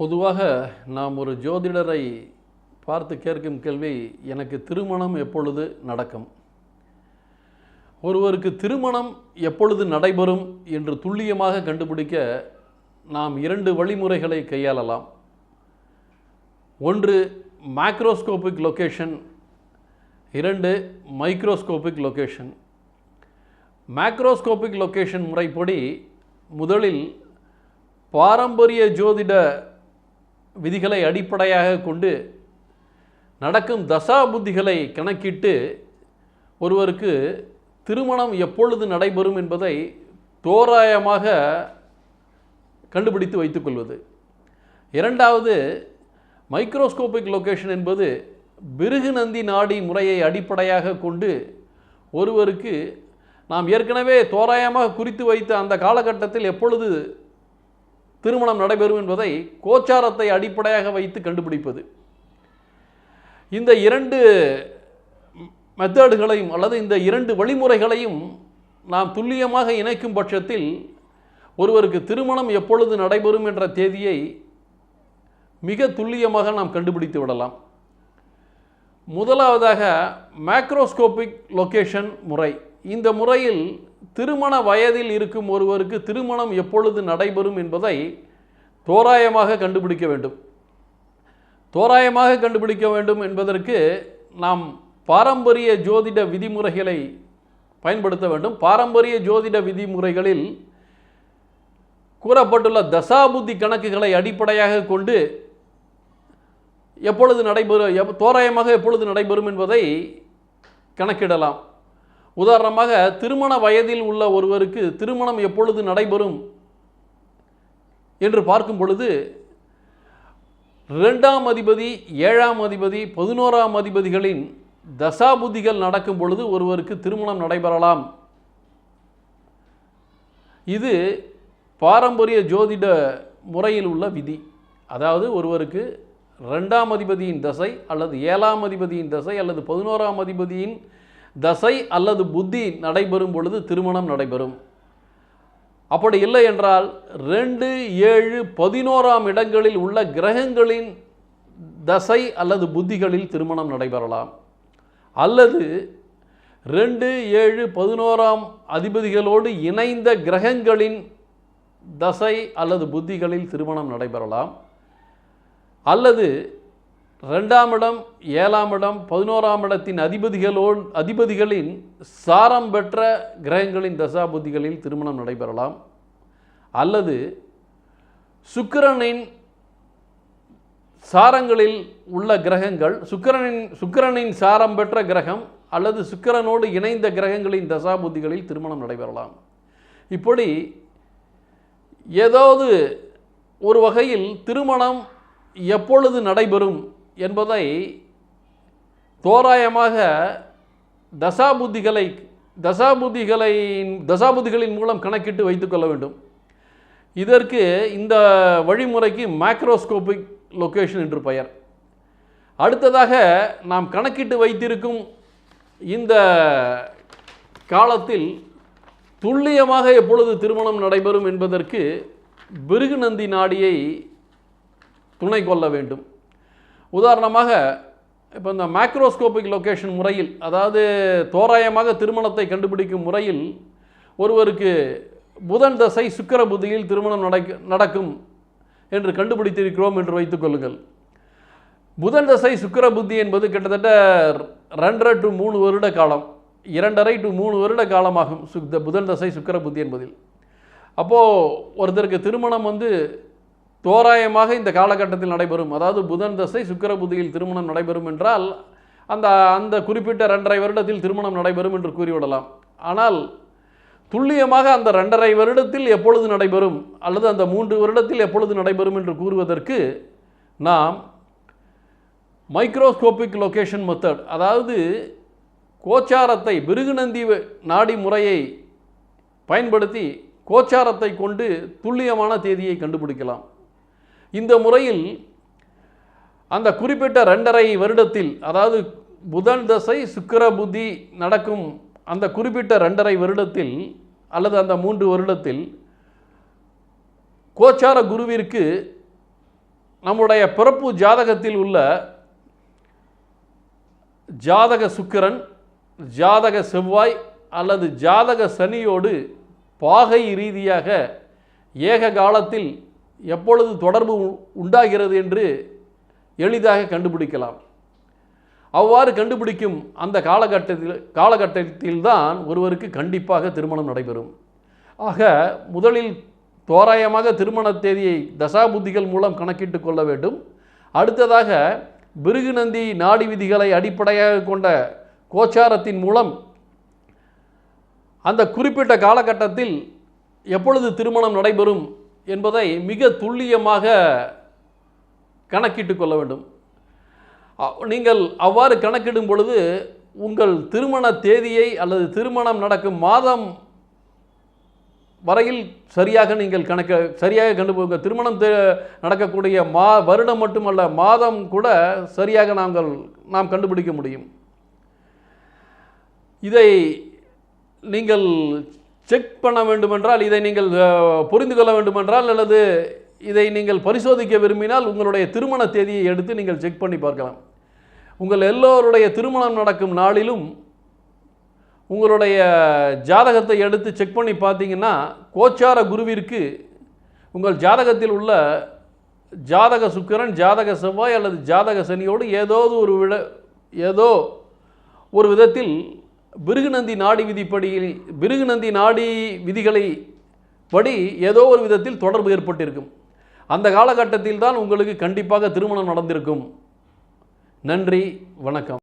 பொதுவாக நாம் ஒரு ஜோதிடரை பார்த்து கேட்கும் கேள்வி எனக்கு திருமணம் எப்பொழுது நடக்கும்? ஒருவருக்கு திருமணம் எப்பொழுது நடைபெறும் என்று துல்லியமாக கண்டுபிடிக்க நாம் இரண்டு வழிமுறைகளை கையாளலாம். ஒன்று மேக்ரோஸ்கோபிக் லொக்கேஷன் இரண்டு மைக்ரோஸ்கோபிக் லொக்கேஷன் மேக்ரோஸ்கோபிக் லொக்கேஷன் முறைப்படி முதலில் பாரம்பரிய ஜோதிட விதிகளை அடிப்படையாக கொண்டு நடக்கும் தசா புத்திகளை கணக்கிட்டு ஒருவருக்கு திருமணம் எப்பொழுது நடைபெறும் என்பதை தோராயமாக கண்டுபிடித்து வைத்துக்கொள்வது இரண்டாவது மைக்ரோஸ்கோபிக் லொக்கேஷன் என்பது பிருகு நந்தி நாடி முறையை அடிப்படையாக கொண்டு ஒருவருக்கு நாம் ஏற்கனவே தோராயமாக குறித்து வைத்த அந்த காலகட்டத்தில் எப்பொழுது திருமணம் நடைபெறும் என்பதை கோச்சாரத்தை அடிப்படையாக வைத்து கண்டுபிடிப்பது. இந்த இரண்டு மெத்தடுகளையும் அல்லது இந்த இரண்டு வழிமுறைகளையும் நாம் துல்லியமாக இணைக்கும் பட்சத்தில் ஒருவருக்கு திருமணம் எப்பொழுது நடைபெறும் என்ற தேதியை மிக துல்லியமாக நாம் கண்டுபிடித்து விடலாம். முதலாவதாக மேக்ரோஸ்கோபிக் லொக்கேஷன் முறை. இந்த முறையில் திருமண வயதில் இருக்கும் ஒருவருக்கு திருமணம் எப்பொழுது நடைபெறும் என்பதை தோராயமாக கண்டுபிடிக்க வேண்டும். தோராயமாக கண்டுபிடிக்க வேண்டும் என்பதற்கு நாம் பாரம்பரிய ஜோதிட விதிமுறைகளை பயன்படுத்த வேண்டும். பாரம்பரிய ஜோதிட விதிமுறைகளில் கூறப்பட்டுள்ள தசாபுத்தி கணக்குகளை அடிப்படையாக கொண்டு எப்பொழுது நடைபெறும் தோராயமாக எப்பொழுது நடைபெறும் என்பதை கணக்கிடலாம். உதாரணமாக திருமண வயதில் உள்ள ஒருவருக்கு திருமணம் எப்பொழுது நடைபெறும் என்று பார்க்கும் பொழுது ரெண்டாம் அதிபதி ஏழாம் அதிபதி பதினோராம் அதிபதிகளின் தசாபுதிகள் நடக்கும் பொழுது ஒருவருக்கு திருமணம் நடைபெறலாம். இது பாரம்பரிய ஜோதிட முறையில் உள்ள விதி. அதாவது ஒருவருக்கு ரெண்டாம் அதிபதியின் தசை அல்லது ஏழாம் அதிபதியின் தசை அல்லது பதினோராம் அதிபதியின் தசை அல்லது புத்தி நடைபெறும் பொழுது திருமணம் நடைபெறும். அப்படி இல்லை என்றால் ரெண்டு ஏழு பதினோராம் இடங்களில் உள்ள கிரகங்களின் தசை அல்லது புத்திகளில் திருமணம் நடைபெறலாம். அல்லது ரெண்டு ஏழு பதினோராம் அதிபதிகளோடு இணைந்த கிரகங்களின் தசை அல்லது புத்திகளில் திருமணம் நடைபெறலாம். அல்லது ரெண்டாம் இடம் ஏழாம் இடம் பதினோராம் இடத்தின் அதிபதிகளோ அதிபதிகளின் சாரம் பெற்ற கிரகங்களின் தசாபுத்திகளில் திருமணம் நடைபெறலாம். அல்லது சுக்கிரனின் சாரங்களில் உள்ள கிரகங்கள் சுக்கிரனின் சுக்கிரனின் சாரம் பெற்ற கிரகம் அல்லது சுக்கிரனோடு இணைந்த கிரகங்களின் தசாபுத்திகளில் திருமணம் நடைபெறலாம். இப்படி ஏதாவது ஒரு வகையில் திருமணம் எப்பொழுது நடைபெறும்? என்பதை தோராயமாக தசாபுத்திகளை தசாபுத்திகளின் தசாபுத்திகளின் மூலம் கணக்கிட்டு வைத்துக்கொள்ள வேண்டும். இதற்கு இந்த வழிமுறைக்கு மேக்ரோஸ்கோபிக் லொக்கேஷன் என்று பெயர். அடுத்ததாக நாம் கணக்கிட்டு வைத்திருக்கும் இந்த காலத்தில் துல்லியமாக எப்பொழுது திருமணம் நடைபெறும் என்பதற்கு பிருகுநந்தி நாடியை துணை கொள்ள வேண்டும். உதாரணமாக இப்போ இந்த மேக்ரோஸ்கோபிக் லொக்கேஷன் முறையில் அதாவது தோராயமாக திருமணத்தை கண்டுபிடிக்கும் முறையில் ஒருவருக்கு புதன் தசை சுக்கர புத்தியில் திருமணம் நடக்க நடக்கும் என்று கண்டுபிடித்திருக்கிறோம் என்று வைத்துக்கொள்ளுங்கள் புதன் தசை சுக்கர புத்தி என்பது கிட்டத்தட்ட ரெண்டரை டு மூணு வருட காலம் இரண்டரை டு மூணு வருட காலமாகும் சுக் புதன் தசை சுக்கர புத்தி என்பதில். அப்போது ஒருத்தருக்கு திருமணம் வந்து தோராயமாக இந்த காலகட்டத்தில் நடைபெறும். அதாவது புதன் தசை சுக்கர புதியில் திருமணம் நடைபெறும் என்றால் அந்த அந்த குறிப்பிட்ட ரெண்டரை வருடத்தில் திருமணம் நடைபெறும் என்று கூறிவிடலாம். ஆனால் துல்லியமாக அந்த ரெண்டரை வருடத்தில் எப்பொழுது நடைபெறும் அல்லது அந்த மூன்று வருடத்தில் எப்பொழுது நடைபெறும் என்று கூறுவதற்கு நாம் மைக்ரோஸ்கோபிக் லொகேஷன் மெத்தட் அதாவது கோச்சாரத்தை பிருகுநந்தி நாடி முறையை பயன்படுத்தி கோச்சாரத்தை கொண்டு துல்லியமான தேதியை கண்டுபிடிக்கலாம். இந்த முறையில் அந்த குறிப்பிட்ட ரெண்டரை வருடத்தில் அதாவது புதன் தசை சுக்கிர புத்தி நடக்கும் அந்த குறிப்பிட்ட ரெண்டரை வருடத்தில் அல்லது அந்த மூன்று வருடத்தில் கோச்சார குருவிற்கு நம்முடைய பிறப்பு ஜாதகத்தில் உள்ள ஜாதக சுக்கிரன் ஜாதக செவ்வாய் அல்லது ஜாதக சனியோடு பாகை ரீதியாக ஏக காலத்தில் எப்பொழுது தொடர்பு உண்டாகிறது என்று எளிதாக கண்டுபிடிக்கலாம். அவ்வாறு கண்டுபிடிக்கும் அந்த காலகட்டத்தில் காலகட்டத்தில்தான் ஒருவருக்கு கண்டிப்பாக திருமணம் நடைபெறும். ஆக முதலில் தோராயமாக திருமண தேதியை தசாபுத்திகள் மூலம் கணக்கிட்டு கொள்ள வேண்டும். அடுத்ததாக பிருகுநந்தி நாடி விதிகளை அடிப்படையாக கொண்ட கோச்சாரத்தின் மூலம் அந்த குறிப்பிட்ட காலகட்டத்தில் எப்பொழுது திருமணம் நடைபெறும் என்பதை மிக துல்லியமாக கணக்கிட்டு கொள்ள வேண்டும். நீங்கள் அவ்வாறு கணக்கிடும் பொழுது உங்கள் திருமண தேதியை அல்லது திருமணம் நடக்கும் மாதம் வரையில் சரியாக நீங்கள் கணக்க சரியாக கண்டுபிடிங்க திருமணம் தே- நடக்கக்கூடிய மா வருடம் மட்டுமல்ல மாதம் கூட சரியாக நாங்கள் நாம் கண்டுபிடிக்க முடியும். இதை நீங்கள் செக் பண்ண வேண்டுமென்றால் இதை நீங்கள் புரிந்து கொள்ள வேண்டுமென்றால் அல்லது இதை நீங்கள் பரிசோதிக்க விரும்பினால் உங்களுடைய திருமண தேதியை எடுத்து நீங்கள் செக் பண்ணி பார்க்கலாம். உங்கள் எல்லோருடைய திருமணம் நடக்கும் நாளிலும் உங்களுடைய ஜாதகத்தை எடுத்து செக் பண்ணி பார்த்தீங்கன்னா கோச்சார குருவிற்கு உங்கள் ஜாதகத்தில் உள்ள ஜாதக சுக்கிரன் ஜாதக செவ்வாய் அல்லது ஜாதக சனியோடு ஏதோ ஒரு விட ஏதோ ஒரு விதத்தில் பிருகுநந்தி நாடி விதிப்படி பிருகுநந்தி நாடி விதிகளை படி ஏதோ ஒரு விதத்தில் தொடர்பு ஏற்பட்டிருக்கும். அந்த காலகட்டத்தில் தான் உங்களுக்கு கண்டிப்பாக திருமணம் நடந்திருக்கும். நன்றி வணக்கம்.